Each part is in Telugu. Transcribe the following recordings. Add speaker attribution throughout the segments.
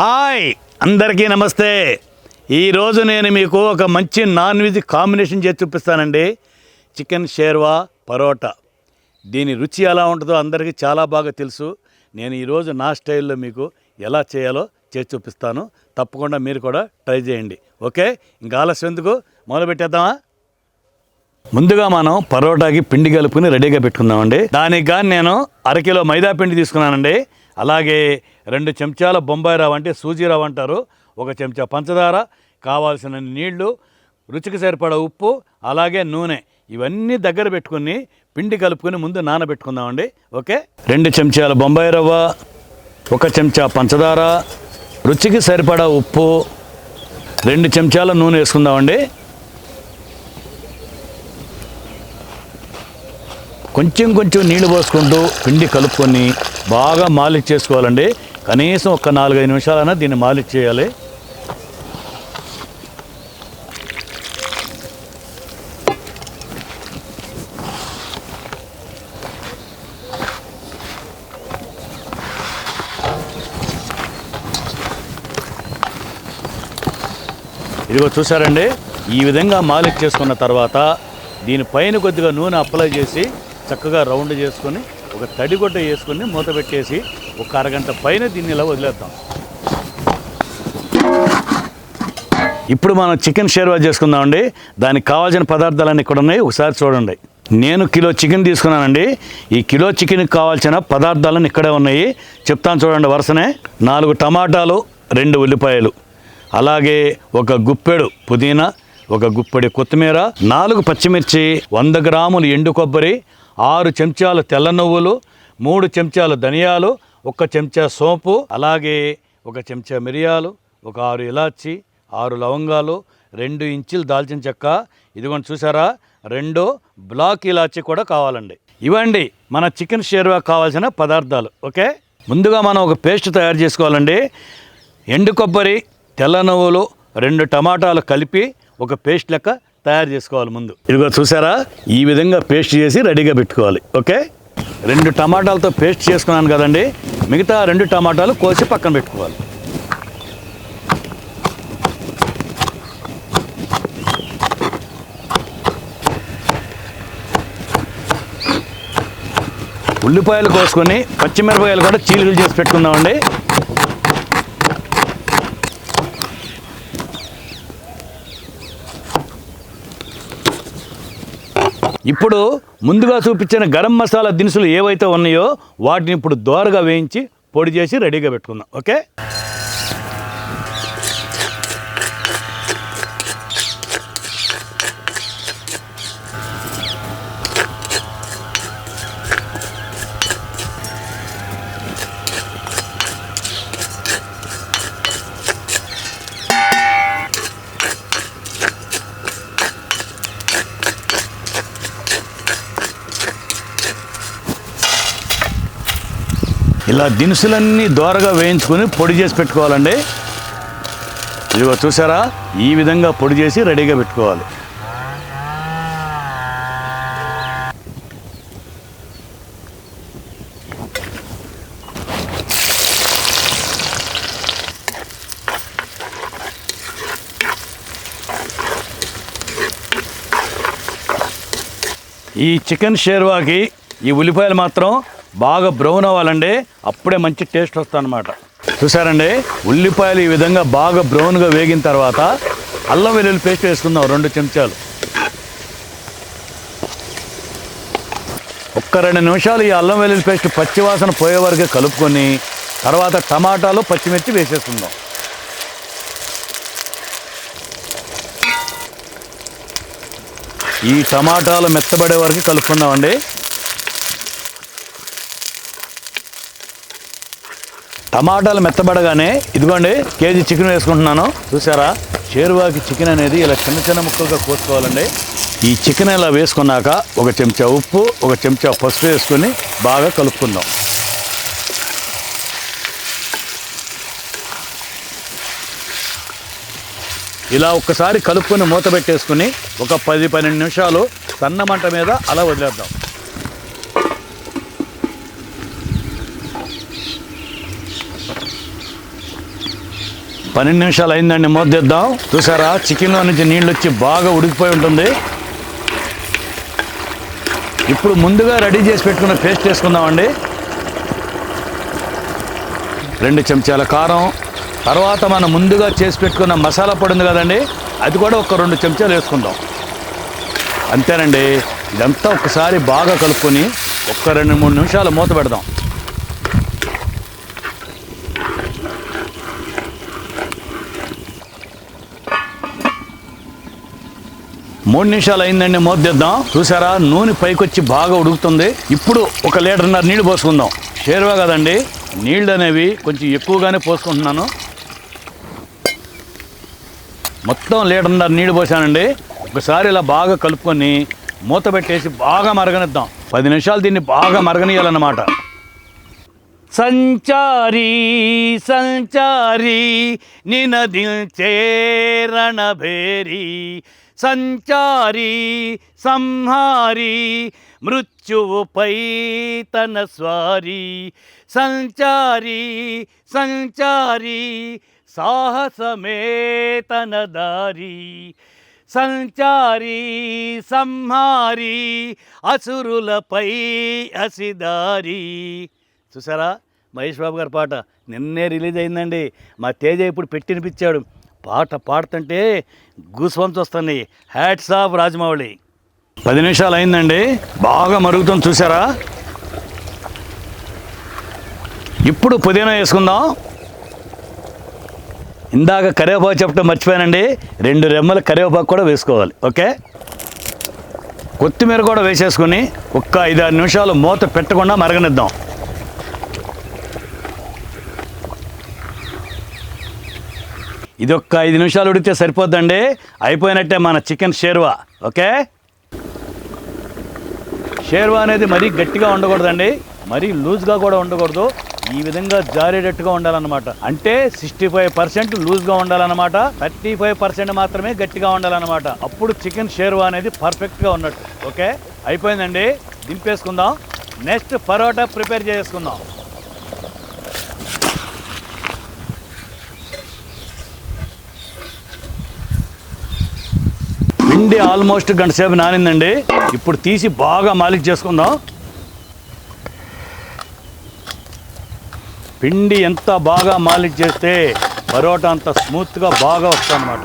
Speaker 1: హాయ్ అందరికీ నమస్తే. ఈరోజు నేను మీకు ఒక మంచి నాన్ వెజ్ కాంబినేషన్ చేసి చూపిస్తానండి. చికెన్ షేర్వా పరోటా. దీని రుచి ఎలా ఉంటుందో అందరికీ చాలా బాగా తెలుసు. నేను ఈరోజు నా స్టైల్లో మీకు ఎలా చేయాలో చేసి చూపిస్తాను. తప్పకుండా మీరు కూడా ట్రై చేయండి. ఓకే? ఇంకా ఆలస్యం ఎందుకు? మొదలు పెట్టేద్దామా? ముందుగా మనం పరోటాకి పిండి కలుపుకుని రెడీగా పెట్టుకుందామండి. దానికి కానీ నేను అరకిలో మైదా పిండి తీసుకున్నానండి. అలాగే రెండు చెంచాల బొంబాయి రవ్వ అంటే సూజీ రవ్వ అంటారు. ఒక చెంచా పంచదార కావాల్సిన నీళ్ళు రుచికి సరిపడా ఉప్పు అలాగే నూనె. ఇవన్నీ దగ్గర పెట్టుకుని పిండి కలుపుకొని ముందు నానబెట్టుకుందామండి. ఓకే? రెండు చెంచాల బొంబాయి రవ్వ ఒక చెంచా పంచదార రుచికి సరిపడా ఉప్పు రెండు చెంచాల నూనె వేసుకుందామండి. కొంచెం కొంచెం నీళ్ళు పోసుకుంటూ పిండి కలుపుకొని బాగా మాలిష్ చేసుకోవాలండి. కనీసం ఒక నాలుగైదు నిమిషాలైనా దీన్ని మాలిష్ చేయాలి. ఇదిగో చూసారండి ఈ విధంగా మాలిష్ చేసుకున్న తర్వాత దీనిపైన కొద్దిగా నూనె అప్లై చేసి చక్కగా రౌండ్ చేసుకొని ఒక తడిగుడ్డ వేసుకొని మూత పెట్టేసి ఒక అరగంట పైన దీన్ని ఇలా వదిలేద్దాం. ఇప్పుడు మనం చికెన్ షేర్వా చేసుకుందామండి. దానికి కావాల్సిన పదార్థాలన్నీ ఇక్కడ ఉన్నాయి. ఒకసారి చూడండి. నేను కిలో చికెన్ తీసుకున్నానండి. ఈ కిలో చికెన్కి కావాల్సిన పదార్థాలన్నీ ఇక్కడే ఉన్నాయి. చెప్తాను చూడండి వరుసనే. నాలుగు టమాటాలు రెండు ఉల్లిపాయలు. అలాగే ఒక గుప్పెడు పుదీనా ఒక గుప్పెడి కొత్తిమీర నాలుగు పచ్చిమిర్చి వంద గ్రాములు ఎండు కొబ్బరి ఆరు చెంచాలు తెల్ల నువ్వులు మూడు చెంచాలు ధనియాలు ఒక చెంచా సోంపు అలాగే ఒక చెంచా మిరియాలు ఒక ఆరు ఇలాచి ఆరు లవంగాలు రెండు ఇంచులు దాల్చిన చెక్క. ఇదిగోండి చూసారా? రెండు బ్లాక్ ఇలాచి కూడా కావాలండి. ఇవండి మన చికెన్ షేర్వా కావాల్సిన పదార్థాలు ఓకే? ముందుగా మనం ఒక పేస్ట్ తయారు చేసుకోవాలండి. ఎండు కొబ్బరి తెల్ల నువ్వులు రెండు టమాటాలు కలిపి ఒక పేస్ట్ లెక్క తయారు చేసుకోవాలి ముందు. ఇదిగో చూసారా? ఈ విధంగా పేస్ట్ చేసి రెడీగా పెట్టుకోవాలి. ఓకే? రెండు టమాటాలతో పేస్ట్ చేసుకున్నాను కదండి. మిగతా రెండు టమాటాలు కోసి పక్కన పెట్టుకోవాలి. ఉల్లిపాయలు కోసుకొని పచ్చిమిరపకాయలు కూడా చీలికలు చేసి పెట్టుకుందామండి. ఇప్పుడు ముందుగా చూపించిన గరం మసాలా దినుసులు ఏవైతే ఉన్నాయో వాటిని ఇప్పుడు దోరగా వేయించి పొడి చేసి రెడీగా పెట్టుకుందాం ఓకే? ఇలా దినుసులన్నీ దోరగా వేయించుకొని పొడి చేసి పెట్టుకోవాలండి. ఇదిగో చూసారా? ఈ విధంగా పొడి చేసి రెడీగా పెట్టుకోవాలి. ఈ చికెన్ షేర్వాకి ఈ ఉల్లిపాయలు మాత్రం బాగా బ్రౌన్ అవ్వాలండి అప్పుడే మంచి టేస్ట్ వస్తుందన్నమాట. చూసారండి ఉల్లిపాయలు ఈ విధంగా బాగా బ్రౌన్గా వేగిన తర్వాత అల్లం వెల్లుల్లి పేస్ట్ వేసుకుందాం రెండు చెంచాలు. ఒక్క రెండు నిమిషాలు ఈ అల్లం వెల్లుల్లి పేస్ట్ పచ్చివాసన పోయే వరకు కలుపుకొని తర్వాత టమాటాలు పచ్చిమిర్చి వేసేసుకుందాం. ఈ టమాటాలు మెత్తబడే వరకు కలుపుకుందామండి. టమాటాలు మెత్తబడగానే ఇదిగోండి కేజీ చికెన్ వేసుకుంటున్నాను. చూసారా? చేరువాకి చికెన్ అనేది ఇలా చిన్న చిన్న ముక్కలుగా కోసుకోవాలండి. ఈ చికెన్ ఇలా వేసుకున్నాక ఒక చెంచా ఉప్పు ఒక చెంచా పసుపు వేసుకొని బాగా కలుపుకుందాం. ఇలా ఒక్కసారి కలుపుకొని మూత పెట్టేసుకుని ఒక పది పన్నెండు నిమిషాలు సన్న మంట మీద అలా వదిలేద్దాం. పన్నెండు నిమిషాలు అయిందండి మూద్దిద్దాం చూసారా? చికెన్లో నుంచి నీళ్ళు వచ్చి బాగా ఉడికిపోయి ఉంటుంది. ఇప్పుడు ముందుగా రెడీ చేసి పెట్టుకున్న పేస్ట్ వేసుకుందామండి రెండు చెంచాల కారం. తర్వాత మనం ముందుగా చేసి పెట్టుకున్న మసాలా పొడి ఉంది కదండి అది కూడా ఒక రెండు చెంచాలు వేసుకుందాం. అంతేనండి. ఇదంతా ఒకసారి బాగా కలుపుకొని ఒక్క రెండు మూడు నిమిషాలు మూత పెడదాం. మూడు నిమిషాలు అయిందండి మోద్దిద్దాం చూసారా? నూనె పైకొచ్చి బాగా ఉడుకుతుంది. ఇప్పుడు ఒక లీటర్న్నర నీళ్ళు పోసుకుందాం. షేర్వా కదండి? నీళ్ళు అనేవి కొంచెం ఎక్కువగానే పోసుకుంటున్నాను. మొత్తం లీటర్న్నర నీళ్ళు పోసానండి. ఒకసారి ఇలా బాగా కలుపుకొని మూత పెట్టేసి బాగా మరగనిద్దాం. పది నిమిషాలు దీన్ని బాగా మరగనియాలన్నమాట సంచారి సంచారి నినదిల్చే రణభేరి. సంచారి సంహారి మృత్యువుపై తన స్వారి. సంచారి సంచారి సాహసమే తన దారి. సంచారి సంహారి అసురులపై అసిదారి. చూసారా? మహేష్ బాబు గారి పాట నిన్నే రిలీజ్ అయిందండి. మా తేజ ఇప్పుడు పెట్టినిపించాడు పాట పాడుతుంటే గూస్వంస్ వస్తున్నాయి హ్యాట్స్ ఆఫ్ రాజమౌళి. పది నిమిషాలు అయిందండి. బాగా మరుగుతుంది చూసారా? ఇప్పుడు పుదీనా వేసుకుందాం. ఇందాక కరివేపాకు చెప్పడం మర్చిపోయానండి. రెండు రెమ్మల కరివేపాకు కూడా వేసుకోవాలి. ఓకే? కొత్తిమీర కూడా వేసేసుకుని ఒక్క ఐదారు నిమిషాలు మూత పెట్టకుండా మరగనిద్దాం. ఇది ఒక్క ఐదు నిమిషాలు ఉడితే సరిపోద్దండి. అయిపోయినట్టే మన చికెన్ షేర్వా ఓకే? షేర్వా అనేది మరీ గట్టిగా ఉండకూడదండి. మరీ లూజ్గా కూడా ఉండకూడదు. ఈ విధంగా జారేటట్టుగా ఉండాలన్నమాట. అంటే సిక్స్టీ ఫైవ్ పర్సెంట్ లూజ్గా ఉండాలన్నమాట. థర్టీ ఫైవ్ పర్సెంట్ మాత్రమే గట్టిగా ఉండాలన్నమాట. అప్పుడు చికెన్ షేర్వా అనేది పర్ఫెక్ట్గా ఉన్నట్టు ఓకే? అయిపోయిందండి. దింపేసుకుందాం. నెక్స్ట్ పరోటా ప్రిపేర్ చేసుకుందాం పిండి ఆల్మోస్ట్ గంట సేపు నానిందండి. ఇప్పుడు తీసి బాగా మాలిక్ చేసుకుందాం. పిండి ఎంత బాగా మాలిక్ చేస్తే పరోటా అంత స్మూత్గా బాగా వస్తుందన్నమాట.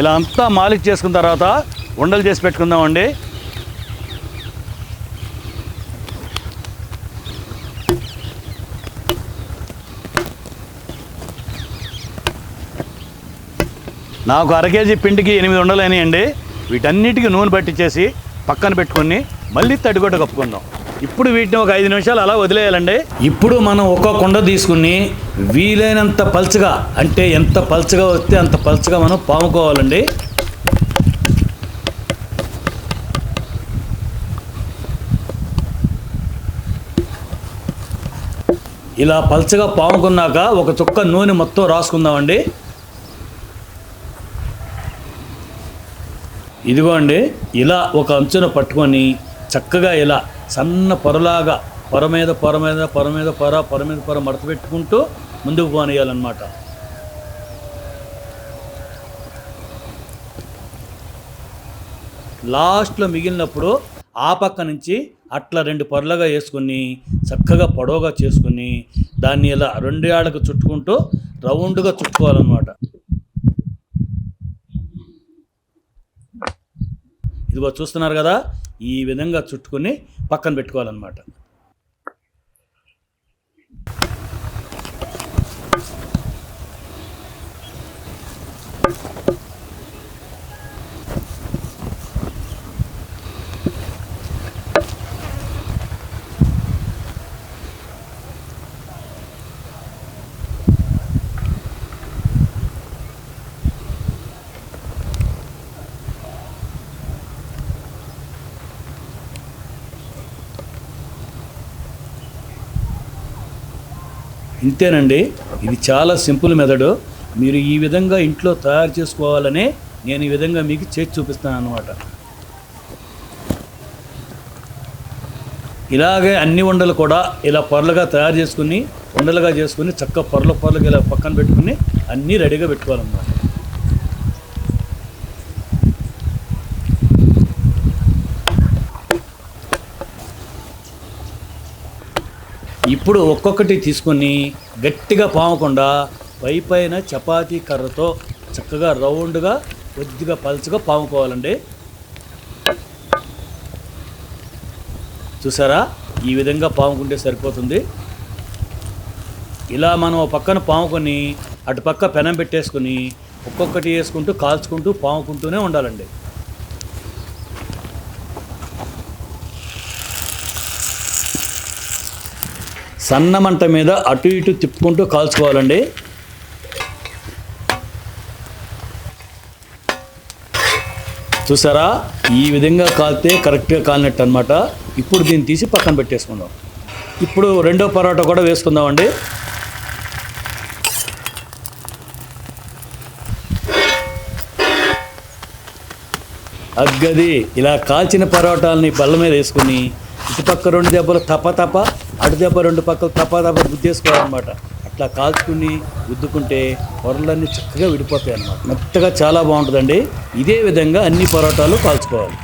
Speaker 1: ఇలా అంతా మాలిక్ చేసుకున్న తర్వాత ఉండలు చేసి పెట్టుకుందామండి. నాకు అర కేజీ పిండికి ఎనిమిది ఉండలేనియండి వీటన్నిటికీ నూనె పట్టించేసి పక్కన పెట్టుకొని మళ్ళీ తడిగొడ్డ కప్పుకుందాం. ఇప్పుడు వీటిని ఒక ఐదు నిమిషాలు అలా వదిలేయాలండి. ఇప్పుడు మనం ఒక కుండ తీసుకుని వీలైనంత పల్చగా అంటే ఎంత పల్చగా వస్తే అంత పల్చగా మనం పాముకోవాలండి. ఇలా పల్చగా పాముకున్నాక ఒక చుక్క నూనె మొత్తం రాసుకుందామండి. ఇదిగో అండి ఇలా ఒక అంచున పట్టుకొని చక్కగా ఇలా సన్న పొరలాగా పొర మీద పొర మీద పొర మీద పొర పొర మీద పొర మడత పెట్టుకుంటూ ముందుకు పోనేయాలన్నమాట లాస్ట్లో మిగిలినప్పుడు ఆ పక్క నుంచి అట్లా రెండు పొరలుగా వేసుకుని చక్కగా పొడవుగా చేసుకుని దాన్ని ఇలా రెండు ఏళ్ళకు చుట్టుకుంటూ రౌండ్గా చుట్టుకోవాలన్నమాట. ఇదిగో చూస్తున్నారు కదా? ఈ విధంగా చుట్టుకొని పక్కన పెట్టుకోవాలన్నమాట. ఇంతేనండి. ఇది చాలా సింపుల్ మెథడు. మీరు ఈ విధంగా ఇంట్లో తయారు చేసుకోవాలని నేను ఈ విధంగా మీకు చేసి చూపిస్తాను అనమాట ఇలాగే అన్ని ఉండలు కూడా ఇలా పొరలుగా తయారు చేసుకుని ఉండలుగా చేసుకుని చక్క పొరల పొరలుగా ఇలా పక్కన పెట్టుకుని అన్నీ రెడీగా పెట్టుకోవాలన్నమాట. ఇప్పుడు ఒక్కొక్కటి తీసుకొని గట్టిగా పామకుండా పై పైన చపాతీ కర్రతో చక్కగా రౌండ్గా కొద్దిగా పలుచగా పాముకోవాలండి చూసారా? ఈ విధంగా పాముకుంటే సరిపోతుంది. ఇలా మనం ఓ పక్కన పాముకొని అటు పక్క పెనం పెట్టేసుకుని ఒక్కొక్కటి వేసుకుంటూ కాల్చుకుంటూ పాముకుంటూనే ఉండాలండి. సన్న మంట మీద అటు ఇటు తిప్పుకుంటూ కాల్చుకోవాలండి. చూసారా? ఈ విధంగా కాలితే కరెక్ట్గా కాలినట్టు అనమాట ఇప్పుడు దీన్ని తీసి పక్కన పెట్టేసుకుందాం. ఇప్పుడు రెండో పరోటా కూడా వేసుకుందామండి. అగ్గది ఇలా కాల్చిన పరోటాలని బల్ల మీద వేసుకుని ఇటుపక్క రెండు దెబ్బలు తప తప అటుదెబ్బ రెండు పక్కలు తప గుద్దేసుకోవాలన్నమాట. అట్లా కాల్చుకుని గుద్దుకుంటే పొరలన్నీ చక్కగా విడిపోతాయి అన్నమాట మెత్తగా చాలా బాగుంటుందండి. ఇదే విధంగా అన్ని పరోటాలు కాల్చుకోవాలి.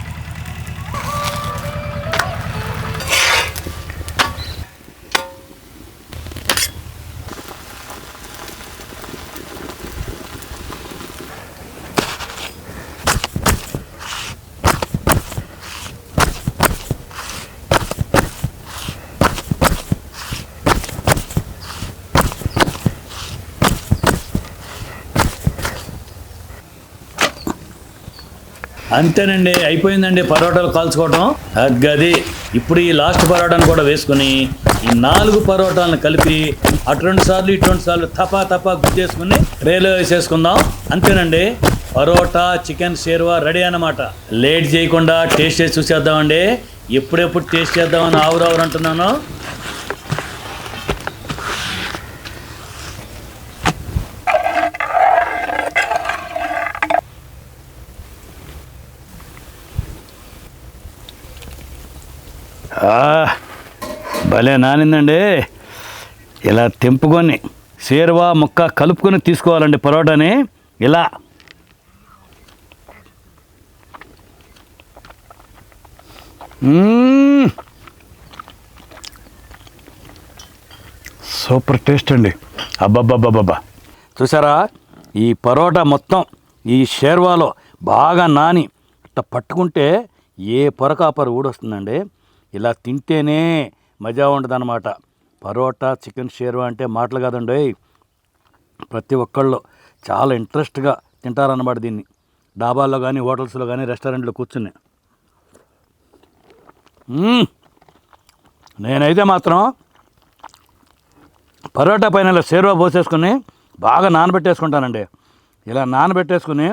Speaker 1: అంతేనండి అయిపోయిందండి పరోటాలు కాల్చుకోవటం. అది ఇప్పుడు ఈ లాస్ట్ పరోటాను కూడా వేసుకుని ఈ నాలుగు పరోటాలను కలిపి అటు రెండు సార్లు ఇటు రెండు సార్లు తపా తపా గుద్దేసుకుని ట్రేలో వేసేసుకుందాం. అంతేనండి పరోటా చికెన్ షేర్వా రెడీ అన్నమాట. లేట్ చేయకుండా టేస్ట్ చేసి చూసేద్దామండి. ఎప్పుడెప్పుడు టేస్ట్ చేద్దామని ఆవురావురు అంటున్నాను ఆ, భలే నానిందండి. ఇలా తెంపుకొని సేరువా ముక్క కలుపుకొని తీసుకోవాలండి పరోటాని. ఇలా. సూపర్ టేస్ట్ అండి. అబ్బబ్బబ్బబ్బా చూసారా? ఈ పరోటా మొత్తం ఈ షేర్వాలో బాగా నాని. ఇట్లా పట్టుకుంటే ఏ పొరకాపర ఊడొస్తుందండి. ఇలా తింటేనే మజా ఉండదన్నమాట. పరోటా చికెన్ షేర్వా అంటే మాటలు కాదండి. ప్రతి ఒక్కళ్ళు చాలా ఇంట్రెస్ట్గా తింటారన్నమాట దీన్ని. డాబాల్లో కానీ హోటల్స్లో కానీ రెస్టారెంట్లో కూర్చుని. నేనైతే మాత్రం పరోటా పైన ఇలా సేరువా పోసేసుకుని బాగా నానబెట్టేసుకుంటానండి. ఇలా నానబెట్టేసుకుని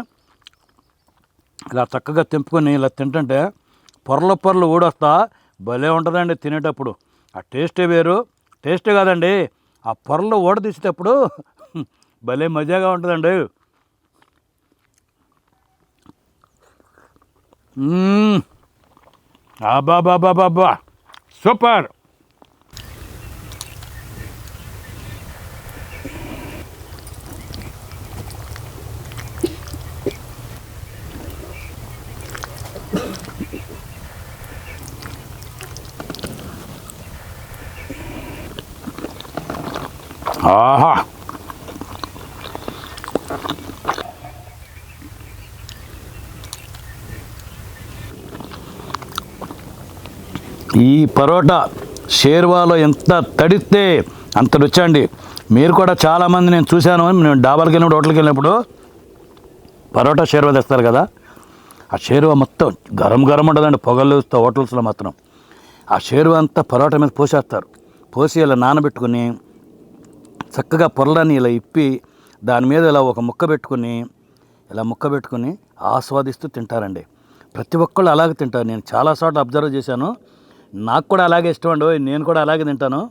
Speaker 1: ఇలా చక్కగా తెంపుకొని ఇలా తింటుంటే పొరల పొరలు ఊడొస్తా భలే ఉంటుందండి తినేటప్పుడు. ఆ టేస్టే వేరు. టేస్టే కాదండి. ఆ పొరలు ఊడదీసేటప్పుడు భలే మజాగా ఉంటుందండి. బాబా బాబా బాబా సూపర్. ఆహా. ఈ పరోటా షేర్వాలో ఎంత తడిస్తే అంత రుచి అండి. మీరు కూడా చాలామంది నేను చూశాను నేను డాబాలకు వెళ్ళినప్పుడు హోటల్కి వెళ్ళినప్పుడు పరోటా షేర్వా తెస్తారు కదా. ఆ షేర్వా మొత్తం గరం గరం ఉంటుందండి పొగలు హోటల్స్లో మాత్రం. ఆ షేర్వా అంతా పరోటా మీద పోసేస్తారు. పోసి ఇలా నానబెట్టుకుని చక్కగా పొరలని ఇలా ఇప్పి దాని మీద ఇలా ఒక ముక్క పెట్టుకుని ఇలా ముక్క పెట్టుకుని ఆస్వాదిస్తూ తింటారండి. ప్రతి ఒక్కళ్ళు అలాగే తింటారు. నేను చాలా చోట్ల అబ్జర్వ్ చేశాను. నాకు కూడా అలాగే ఇష్టం అండి నేను కూడా అలాగే తింటాను.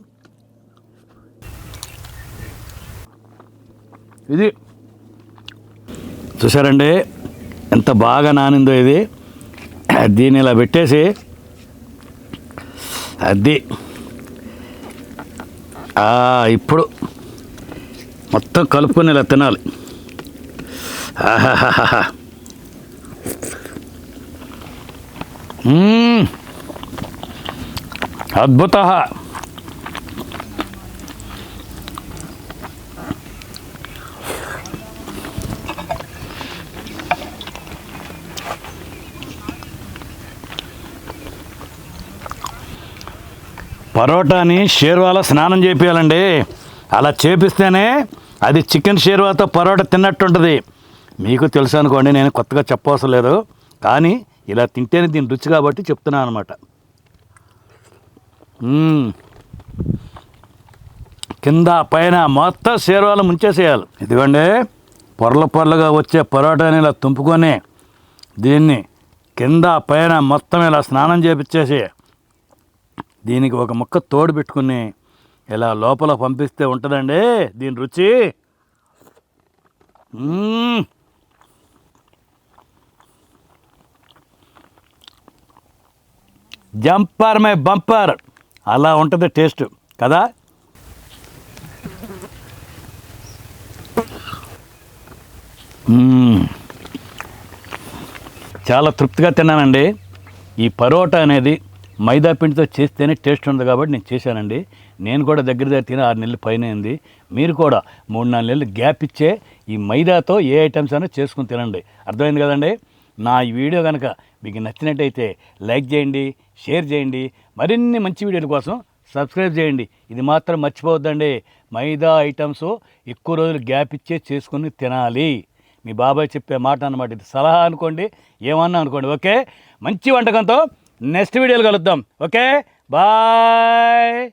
Speaker 1: ఇది చూసారండి ఎంత బాగా నానిందో ఇది. దీన్ని ఇలా పెట్టేసి అది ఇప్పుడు మొత్తం కలుపుకొని ఇలా తినాలి ఆహాహాహా. అద్భుత. పరోటాని షేర్వాలో స్నానం చేపియాలండి. అలా చేపిస్తేనే అది చికెన్ షేర్వాతో పరోటా తిన్నట్టు ఉంటుంది మీకు తెలుసు అనుకోండి నేను కొత్తగా చెప్పవసరం లేదు. కానీ ఇలా తింటేనే దీని రుచి కాబట్టి చెప్తున్నాను అనమాట. కింద పైన మొత్తం షేర్వాలు ముంచేసేయాలి. ఇదిగోండి పొరల పొరలుగా వచ్చే పరోటాని ఇలా తుంపుకొని దీన్ని కింద పైన మొత్తం ఇలా స్నానం చేపించేసి దీనికి ఒక ముక్క తోడు పెట్టుకుని ఇలా లోపల పంపిస్తే ఉంటుందండి దీని రుచి. జంపర్ మై బంపర్. అలా ఉంటుంది టేస్ట్ కదా? చాలా తృప్తిగా తిన్నానండి. ఈ పరోటా అనేది మైదా పిండితో చేస్తేనే టేస్ట్ ఉంది కాబట్టి నేను చేశానండి. నేను కూడా దగ్గర దగ్గర తిని ఆరు నెలలు పైన అయింది మీరు కూడా మూడు నాలుగు నెలలు గ్యాప్ ఇచ్చే ఈ మైదాతో ఏ ఐటమ్స్ అయినా చేసుకుని తినండి. అర్థమైంది కదండి? నా ఈ వీడియో కనుక మీకు నచ్చినట్టయితే లైక్ చేయండి షేర్ చేయండి మరిన్ని మంచి వీడియోల కోసం సబ్స్క్రైబ్ చేయండి. ఇది మాత్రం మర్చిపోవద్దండి. మైదా ఐటమ్స్ ఎక్కువ రోజులు గ్యాప్ ఇచ్చే చేసుకుని తినాలి. మీ బాబాయ్ చెప్పే మాట అన్నమాట. ఇది సలహా అనుకోండి ఏమన్నా అనుకోండి ఓకే? మంచి వంటకంతో నెక్స్ట్ వీడియోలో కలుద్దాం. ఓకే? బాయ్.